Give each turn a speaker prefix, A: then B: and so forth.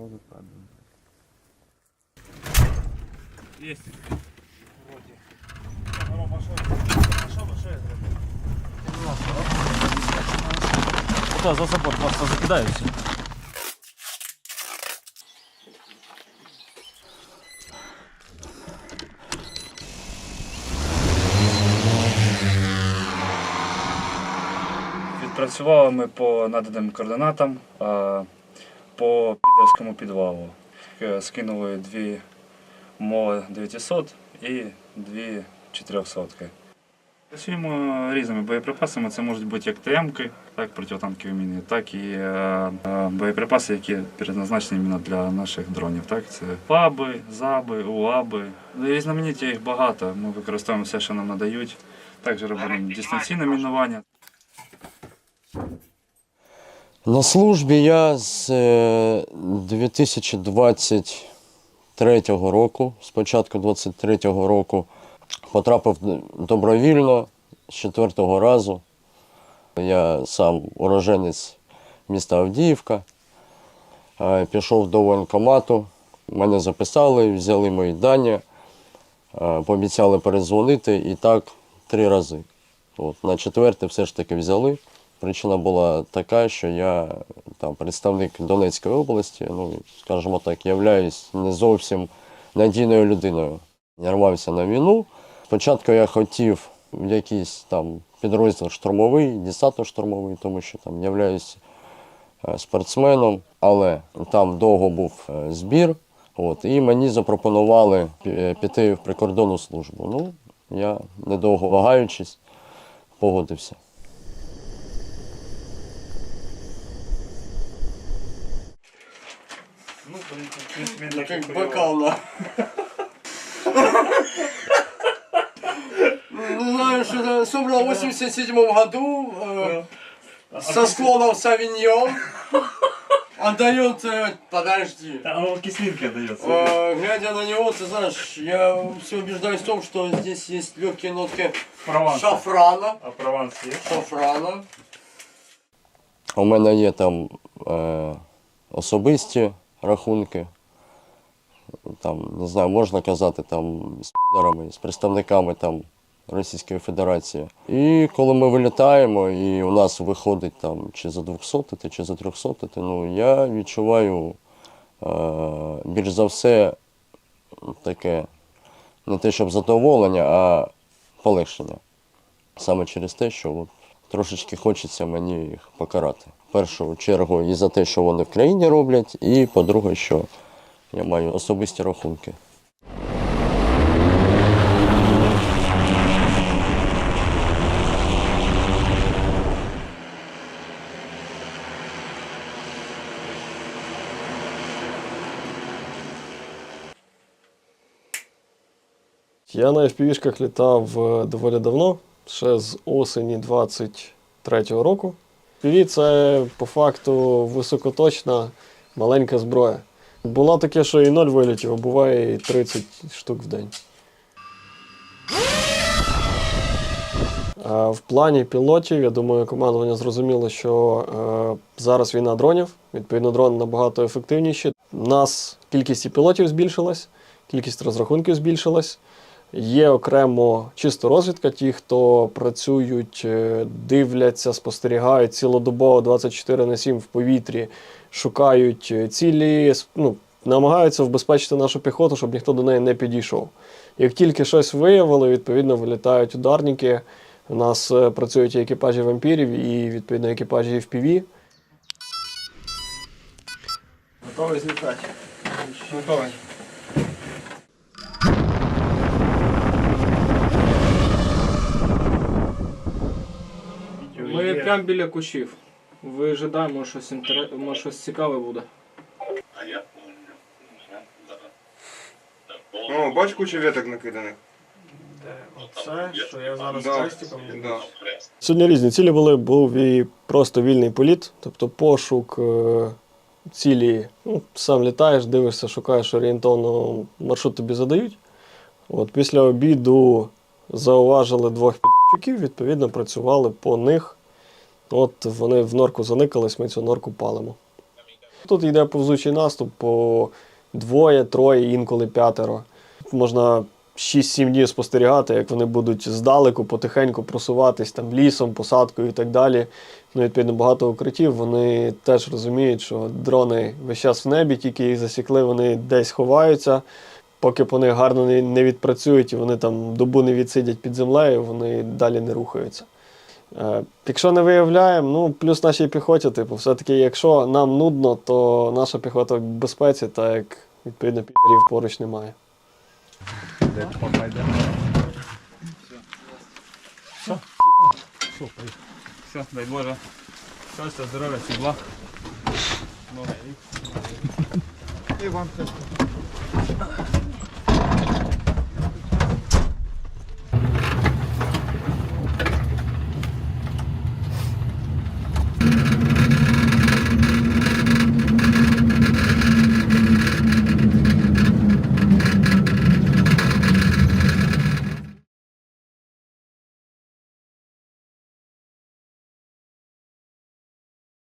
A: воду падаем.
B: Есть. Вроде. Рома, що? Що, що я зробив?
C: За забор просто закидаюся. Відпрацювали ми по наданим координатам по підерському підвалу. Е, Скинули дві мови 900 і дві 400. Працюємо різними боєприпасами. Це можуть бути як ТМ-ки, так, протитанкові міни, так і е, е, боєприпаси, які предназначені іменно для наших дронів. Так? Це ФАБи, ЗАБи, УАБи. Різноманіття їх багато. Ми використовуємо все, що нам надають. Також робимо дистанційне мінування.
D: На службі я з е, 2023 року, з початку 2023 року, потрапив добровільно з четвертого разу. Я сам уроженець міста Авдіївка. Е, Пішов до воєнкомату, мене записали, взяли мої дані, е, пообіцяли перезвонити і так три рази. От, на четверте все ж таки взяли. Причина була така, що я там представник Донецької області, ну скажімо так, являюсь не зовсім надійною людиною. Я рвався на війну. Спочатку я хотів в якийсь там підрозділ штурмовий, десантно-штурмовий, тому що там являюсь е, спортсменом, але там довго був е, збір. От, і мені запропонували е, піти в прикордонну службу. Ну, я недовго вагаючись, погодився.
B: Ну, в принципе,
D: Как бокал на. Ну, знаю, что собрал в 87 году э, со склонов Савиньон. Отдает, э, подожди.
B: А он кислинки отдается.
D: Э, глядя на него, ты знаешь, я все убеждаюсь в том, что здесь есть легкие нотки
B: Прованс.
D: шафрана.
B: А прованс есть?
D: Шафрана. У мене є там е, особисті рахунки. Там, не знаю, можна казати, там з підерами, з представниками там Російської Федерації. І коли ми вилітаємо, і у нас виходить там чи за 200, чи за 300, ну я відчуваю е, більш за все таке не те, щоб задоволення, а полегшення. Саме через те, що от, трошечки хочеться мені їх покарати. В першу чергу і за те, що вони в країні роблять, і по-друге, що я маю особисті рахунки.
E: Я на FPV-шках літав е, доволі давно, ще з осені 23-го року. FPV – це по факту високоточна маленька зброя. Було таке, що і 0 вилітів, а буває і 30 штук в день. В плані пілотів, я думаю, командування зрозуміло, що е, зараз війна дронів, відповідно, дрони набагато ефективніші. У нас кількість і пілотів збільшилась, кількість розрахунків збільшилась. Є окремо чисто розвідка, ті, хто працюють, е, дивляться, спостерігають цілодобово 24 на 7 в повітрі, шукають е, цілі, ну, намагаються вбезпечити нашу піхоту, щоб ніхто до неї не підійшов. Як тільки щось виявили, відповідно вилітають ударники. У нас е, працюють і екіпажі вампірів, і відповідно екіпажі FPV.
B: Готовий злітати. Готовий.
F: Ми прямо біля кущів. Вижидаємо щось інтерес... може щось цікаве буде.
A: А О, бач кучу веток накиданих.
B: Оце, що я зараз
A: Да,
B: хрестиком
A: да.
E: Сьогодні різні цілі були. Був і просто вільний політ, тобто пошук е, цілі. Ну, сам літаєш, дивишся, шукаєш орієнтовно, маршрут тобі задають. От після обіду зауважили двох підчуків, відповідно, працювали по них. От вони в норку заникались, ми цю норку палимо. Тут йде повзучий наступ по двоє, троє, інколи п'ятеро. Можна 6-7 днів спостерігати, як вони будуть здалеку, потихеньку просуватись там лісом, посадкою і так далі. Ну, відповідно, багато укриттів. Вони теж розуміють, що дрони весь час в небі, тільки їх засікли, вони десь ховаються. Поки по них гарно не відпрацюють і вони там добу не відсидять під землею, вони далі не рухаються. Е, Якщо не виявляємо, ну плюс нашій піхоті, типу, все-таки, якщо нам нудно, то наша піхота в безпеці, так як відповідно підерів поруч немає.
C: Все, дай Боже. Щастя, здоров'я, всіх благ.
B: І вам теж.